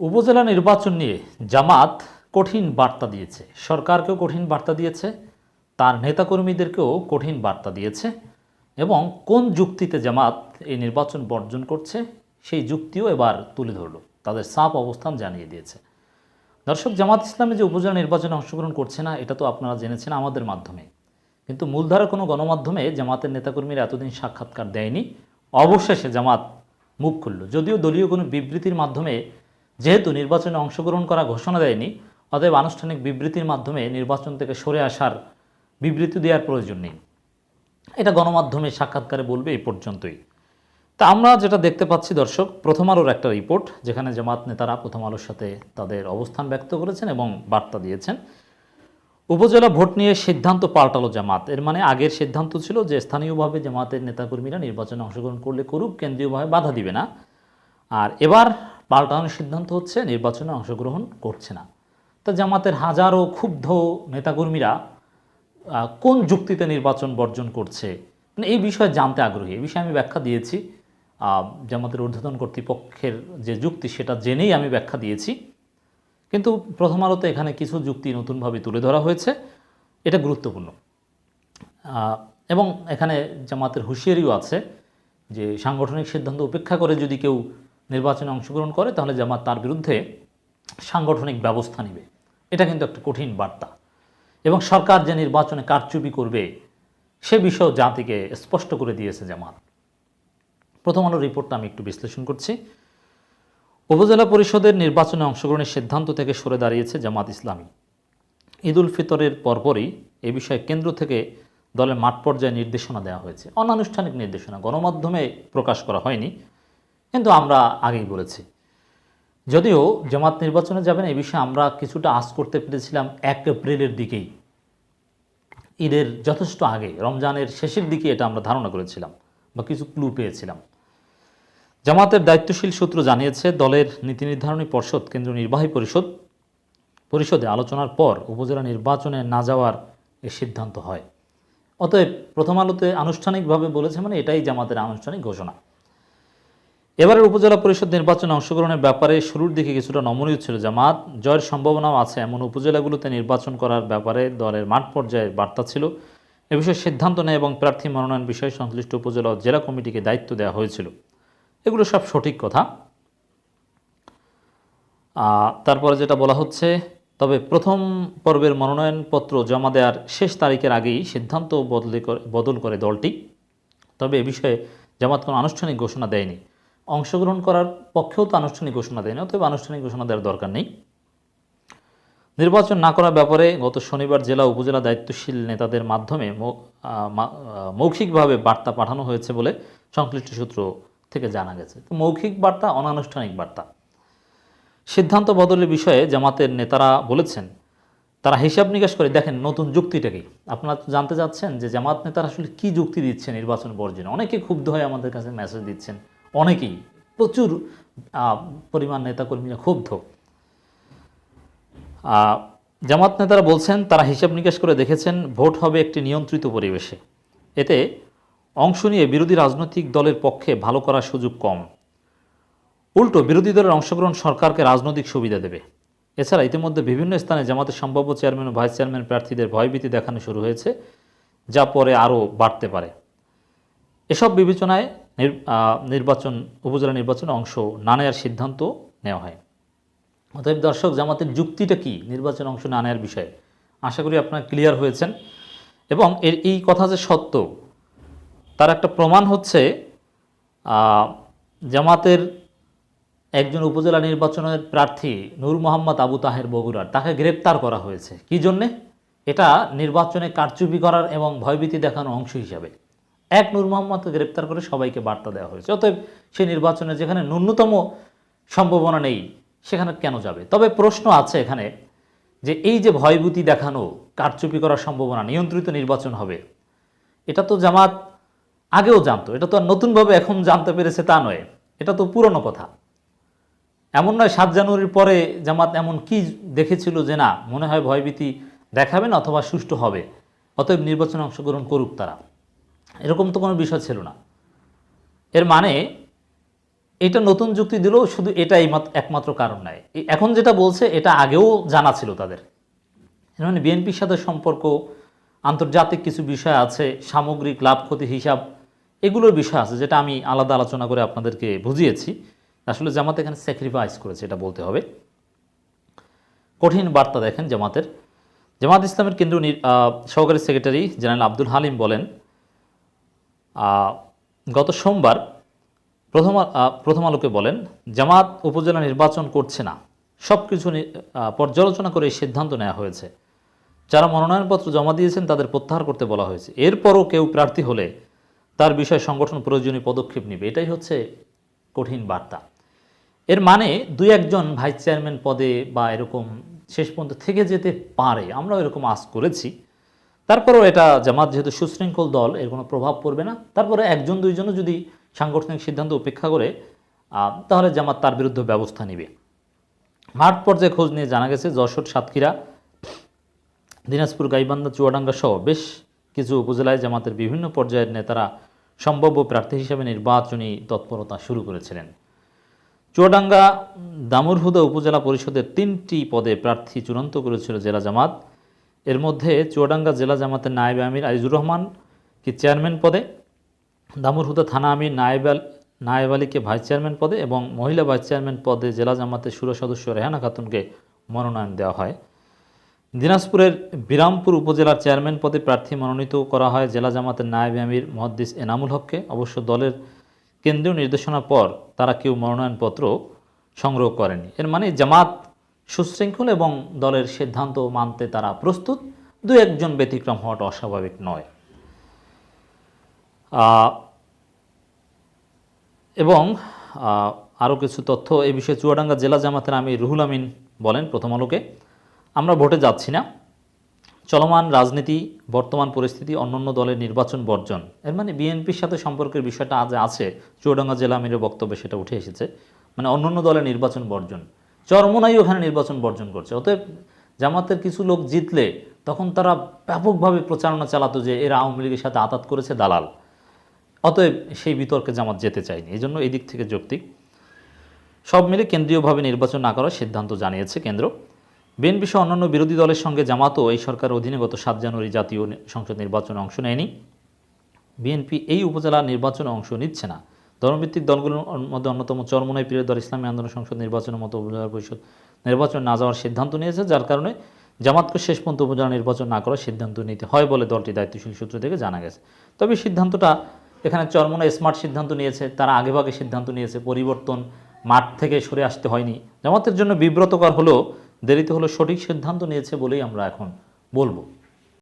উপজেলা নির্বাচন নিয়ে জামাত কঠিন বার্তা দিয়েছে। সরকারকেও কঠিন বার্তা দিয়েছে, তার নেতাকর্মীদেরকেও কঠিন বার্তা দিয়েছে এবং কোন যুক্তিতে জামাত এই নির্বাচন বর্জন করছে সেই যুক্তিও এবার তুলে ধরলো। তাদের সাপ অবস্থান জানিয়ে দিয়েছে। দর্শক, জামাত ইসলামে যে উপজেলা নির্বাচনে অংশগ্রহণ করছে না, এটা তো আপনারা জেনেছেন আমাদের মাধ্যমে। কিন্তু মূলধারা কোনো গণমাধ্যমে জামাতের নেতাকর্মীরা এতদিন সাক্ষাৎকার দেয়নি। অবশেষে জামাত মুখ খুলল। যদিও দলীয় কোনো বিবৃতির মাধ্যমে যেহেতু নির্বাচনে অংশগ্রহণ করা ঘোষণা দেয়নি, অতএব আনুষ্ঠানিক বিবৃতির মাধ্যমে নির্বাচন থেকে সরে আসার বিবৃতি দেওয়ার প্রয়োজন নেই। এটা গণমাধ্যমে সাক্ষাৎকারে বলবে এই পর্যন্তই। তা আমরা যেটা দেখতে পাচ্ছি দর্শক, প্রথম আলোর একটা রিপোর্ট, যেখানে জামাত নেতারা প্রথম আলোর সাথে তাদের অবস্থান ব্যক্ত করেছেন এবং বার্তা দিয়েছেন। উপজেলা ভোট নিয়ে সিদ্ধান্ত পাল্টালো জামাত। এর মানে আগের সিদ্ধান্ত ছিল যে স্থানীয়ভাবে জামাতের নেতাকর্মীরা নির্বাচনে অংশগ্রহণ করলে করুক, কেন্দ্রীয়ভাবে বাধা দিবে না। আর এবার পাল্টানোর সিদ্ধান্ত হচ্ছে, নির্বাচনে অংশগ্রহণ করছে না। তা জামাতের হাজারো ক্ষুব্ধ নেতাকর্মীরা কোন যুক্তিতে নির্বাচন বর্জন করছে? মানে এই বিষয়ে জানতে আগ্রহী। এই বিষয়ে আমি ব্যাখ্যা দিয়েছি। জামাতের ঊর্ধ্বতন কর্তৃপক্ষের যে যুক্তি, সেটা জেনেই আমি ব্যাখ্যা দিয়েছি। কিন্তু প্রথম আলোতে এখানে কিছু যুক্তি নতুনভাবে তুলে ধরা হয়েছে। এটা গুরুত্বপূর্ণ। এবং এখানে জামাতের হুঁশিয়ারিও আছে যে সাংগঠনিক সিদ্ধান্ত উপেক্ষা করে যদি কেউ নির্বাচনে অংশগ্রহণ করে, তাহলে জামাত তার বিরুদ্ধে সাংগঠনিক ব্যবস্থা নেবে। এটা কিন্তু একটা কঠিন বার্তা। এবং সরকার যে নির্বাচনে কারচুপি করবে, সে বিষয়েও জাতিকে স্পষ্ট করে দিয়েছে জামাত। প্রথম আলো রিপোর্টটা আমি একটু বিশ্লেষণ করছি। উপজেলা পরিষদের নির্বাচনে অংশগ্রহণের সিদ্ধান্ত থেকে সরে দাঁড়িয়েছে জামাত ইসলামী। ঈদ উল ফিতরের পরপরই এ বিষয়ে কেন্দ্র থেকে দলের মাঠ পর্যায়ে নির্দেশনা দেওয়া হয়েছে। অনানুষ্ঠানিক নির্দেশনা গণমাধ্যমে প্রকাশ করা হয়নি। কিন্তু আমরা আগেই বলেছি। যদিও জামাত নির্বাচনে যাবেন, এই বিষয়ে আমরা কিছুটা আশ করতে পেরেছিলাম এক এপ্রিলের দিকেই। ঈদের যথেষ্ট আগে, রমজানের শেষের দিকে এটা আমরা ধারণা করেছিলাম বা কিছু ক্লু পেয়েছিলাম। জামাতের দায়িত্বশীল সূত্র জানিয়েছে, দলের নীতি নির্ধারণী পর্ষদ, কেন্দ্রীয় নির্বাহী পরিষদ, পরিষদে আলোচনার পর উপজেলা নির্বাচনে না যাওয়ার এ সিদ্ধান্ত হয়। অতএব প্রথম আলোতে আনুষ্ঠানিকভাবে বলেছে মানে এটাই জামাতের আনুষ্ঠানিক ঘোষণা। এবারের উপজেলা পরিষদ নির্বাচনে অংশগ্রহণের ব্যাপারে শুরুর দিকে কিছুটা নমনীয় ছিল জামাত। জয়ের সম্ভাবনাও আছে, এমন উপজেলাগুলোতে নির্বাচন করার ব্যাপারে দলের মাঠ পর্যায়ের বার্তা ছিল। এ বিষয়ে সিদ্ধান্ত নেয় এবং প্রার্থী মনোনয়ন বিষয়ে সংশ্লিষ্ট উপজেলা ও জেলা কমিটিকে দায়িত্ব দেওয়া হয়েছিল। এগুলো সব সঠিক কথা। তারপরে যেটা বলা হচ্ছে, তবে প্রথম পর্বের মনোনয়নপত্র জমা দেওয়ার শেষ তারিখের আগেই সিদ্ধান্ত বদলে করে, বদল করে দলটি। তবে এ বিষয়ে জামাত কোনো আনুষ্ঠানিক ঘোষণা দেয়নি। অংশগ্রহণ করার পক্ষেও তো আনুষ্ঠানিক ঘোষণা দেয়নি, অতএব আনুষ্ঠানিক ঘোষণা দেওয়ার দরকার নেই। নির্বাচন না করার ব্যাপারে গত শনিবার জেলা উপজেলা দায়িত্বশীল নেতাদের মাধ্যমে মৌখিকভাবে বার্তা পাঠানো হয়েছে বলে সংশ্লিষ্ট সূত্র থেকে জানা গেছে। তো মৌখিক বার্তা, অনানুষ্ঠানিক বার্তা। সিদ্ধান্ত বদলের বিষয়ে জামাতের নেতারা বলেছেন, তারা হিসাব নিকাশ করে, দেখেন নতুন যুক্তিটা কি? আপনারা জানতে চাচ্ছেন যে জামাত নেতারা আসলে কি যুক্তি দিচ্ছে নির্বাচন বর্জনে? অনেকে ক্ষুব্ধ হয়ে আমাদের কাছে মেসেজ দিচ্ছেন। অনেকেই প্রচুর পরিমাণ নেতাকর্মীরা ক্ষুব্ধ। জামাত নেতারা বলছেন, তারা হিসাব নিকাশ করে দেখেছেন, ভোট হবে একটি নিয়ন্ত্রিত পরিবেশে। এতে অংশ নিয়ে বিরোধী রাজনৈতিক দলের পক্ষে ভালো করার সুযোগ কম। উল্টো, বিরোধী দলের অংশগ্রহণ সরকারকে রাজনৈতিক সুবিধা দেবে। এছাড়া ইতিমধ্যে বিভিন্ন স্থানে জামাতের সম্ভাব্য চেয়ারম্যান ও ভাইস চেয়ারম্যান প্রার্থীদের ভয়ভীতি দেখানো শুরু হয়েছে, যা পরে আরও বাড়তে পারে। এসব বিবেচনায় নির্বাচন, উপজেলা নির্বাচনে অংশ না নেওয়ার সিদ্ধান্ত নেওয়া হয়। অতএব দর্শক, জামাতের যুক্তিটা কি? নির্বাচন অংশ না নেওয়ার বিষয়ে। আশা করি আপনারা ক্লিয়ার হয়েছেন। এবং এর, এই কথা যে সত্য, তার একটা প্রমাণ হচ্ছে জামাতের একজন উপজেলা নির্বাচনের প্রার্থী নূর মোহাম্মদ আবু তাহের বগুড়ার, তাকে গ্রেপ্তার করা হয়েছে। কি জন্যে? এটা নির্বাচনে কারচুপি করার এবং ভয়ভীতি দেখানোর অংশ হিসাবে। এক নূর মোহাম্মদকে গ্রেপ্তার করে সবাইকে বার্তা দেওয়া হয়েছে। অতএব সে নির্বাচনে যেখানে ন্যূনতম সম্ভাবনা নেই, সেখানে কেন যাবে? তবে প্রশ্ন আছে এখানে যে এই যে ভয়ভীতি দেখানো, কারচুপি করার সম্ভাবনা, নিয়ন্ত্রিত নির্বাচন হবে, এটা তো জামাত আগেও জানতো, এটা তো আর নতুনভাবে এখন জানতে পেরেছে তা নয়, এটা তো পুরনো কথা। এমন নয় সাত জানুয়ারির পরে জামাত এমন কি দেখেছিল যে না, মনে হয় ভয়ভীতি দেখাবেন অথবা সুষ্ঠু হবে, অতএব নির্বাচনে অংশগ্রহণ করুক তারা। এরকম তো কোনো বিষয় ছিল না। এর মানে এটা নতুন যুক্তি দিলেও শুধু এটা একমাত্র কারণ নয় এখন যেটা বলছে, এটা আগেও জানা ছিল তাদের। এর মানে বিএনপির সাথে সম্পর্ক, আন্তর্জাতিক কিছু বিষয় আছে, সামগ্রিক লাভ, ক্ষতি, হিসাব এগুলোর বিষয় আছে, যেটা আমি আলাদা আলোচনা করে আপনাদেরকে বুঝিয়েছি। আসলে জামাত এখানে স্যাক্রিফাইস করেছে, এটা বলতে হবে। কঠিন বার্তা দেখেন জামাতের। জামাত ইসলামের কেন্দ্রীয় সহকারী সেক্রেটারি জেনারেল আব্দুল হালিম বলেন গত সোমবার প্রথম প্রথম আলোকে বলেন, জামাত উপজেলা নির্বাচন করছে না। সব কিছু পর্যালোচনা করে সিদ্ধান্ত নেওয়া হয়েছে। যারা মনোনয়নপত্র জমা দিয়েছেন, তাদের প্রত্যাহার করতে বলা হয়েছে। এরপরও কেউ প্রার্থী হলে তার বিষয়ে সংগঠন প্রয়োজনীয় পদক্ষেপ নেবে। এটাই হচ্ছে কঠিন বার্তা। এর মানে দুই একজন ভাইস চেয়ারম্যান পদে বা এরকম শেষ পর্যন্ত থেকে যেতে পারে। আমরাও এরকম আশ করেছি। তারপরেও এটা জামাত যেহেতু সুশৃঙ্খল দল, এর কোনো প্রভাব পড়বে না। তারপরে একজন, দুইজনও যদি সাংগঠনিক সিদ্ধান্ত উপেক্ষা করে তাহলে জামাত তার বিরুদ্ধে ব্যবস্থা নেবে। মাঠ পর্যায়ে খোঁজ নিয়ে জানা গেছে, যশোর, সাতক্ষীরা, দিনাজপুর, গাইবান্ধা, চুয়াডাঙ্গা সহ বেশ কিছু উপজেলায় জামাতের বিভিন্ন পর্যায়ের নেতারা সম্ভাব্য প্রার্থী হিসেবে নির্বাচনী তৎপরতা শুরু করেছিলেন। চুয়াডাঙ্গা দামুরহুদা উপজেলা পরিষদের তিনটি পদে প্রার্থী চূড়ান্ত করেছিল জেলা জামাত। এর মধ্যে চুয়াডাঙ্গা জেলা জামাতের নায়েব আমির আইজুর রহমান কি চেয়ারম্যান পদে দামুরহুদা থানা আমির নায়েব নায়েব আলীকে ভাইস চেয়ারম্যান পদে এবং মহিলা ভাইস চেয়ারম্যান পদে জেলা জামাতের সুর সদস্য রেহানা খাতুনকে মনোনয়ন দেওয়া হয়। দিনাজপুরের বিরামপুর উপজেলার চেয়ারম্যান পদে প্রার্থী মনোনীত করা হয় জেলা জামাতের নায়েব আমির মহাদ্দিস এনামুল হককে। অবশ্য দলের কেন্দ্রীয় নির্দেশনার পর তারা কেউ মনোনয়নপত্র সংগ্রহ করেনি। এর মানে জামাত সুশৃঙ্খল এবং দলের সিদ্ধান্ত মানতে তারা প্রস্তুত। দু একজন ব্যতিক্রম হওয়াটা অস্বাভাবিক নয়। এবং আরও কিছু তথ্য এই বিষয়ে চুয়াডাঙ্গা জেলা জামাতের আমি রুহুল আমিন বলেন প্রথম আলোকে। আমরা ভোটে যাচ্ছি না। চলমান রাজনীতি, বর্তমান পরিস্থিতি, অন্যান্য দলের নির্বাচন বর্জন। এর মানে বিএনপির সাথে সম্পর্কের বিষয়টা আজ আছে। চুয়াডাঙ্গা জেলা আমিরের বক্তব্যে সেটা উঠে এসেছে। মানে অন্যান্য দলের নির্বাচন বর্জন। চরমোনাই ওখানে নির্বাচন বর্জন করছে। অতএব জামাতের কিছু লোক জিতলে তখন তারা ব্যাপকভাবে প্রচারণা চালাতো যে এরা আওয়ামী লীগের সাথে আতাত করেছে, দালাল। অতএব সেই বিতর্কে জামাত যেতে চায়নি। এই জন্য এই দিক থেকে যৌক্তিক সব মিলে কেন্দ্রীয়ভাবে নির্বাচন না করার সিদ্ধান্ত জানিয়েছে কেন্দ্র। বিএনপি সহ অন্যান্য বিরোধী দলের সঙ্গে জামাতও এই সরকার অধীনে গত সাত জানুয়ারি জাতীয় সংসদ নির্বাচনে অংশ নেয়নি। বিএনপি এই উপজেলা নির্বাচনে অংশ নিচ্ছে না। ধর্মভিত্তিক দলগুলোর মধ্যে অন্যতম চরমনাই প্রিয় দল ইসলামী আন্দোলন সংসদ নির্বাচনের মতো উপজেলা পরিষদ নির্বাচন না যাওয়ার সিদ্ধান্ত নিয়েছে, যার কারণে জামাতকে শেষ পর্যন্ত উপজেলা নির্বাচন না করার সিদ্ধান্ত নিতে হয় বলে দলটি দায়িত্বশীল সূত্র থেকে জানা গেছে। তবে সিদ্ধান্তটা এখানে চরমনা স্মার্ট সিদ্ধান্ত নিয়েছে, তারা আগেভাগে সিদ্ধান্ত নিয়েছে, পরিবর্তন মাঠ থেকে সরে আসতে হয়নি। জামাতের জন্য বিব্রতকর হলেও দেরিতে হলো সঠিক সিদ্ধান্ত নিয়েছে বলেই আমরা এখন বলব।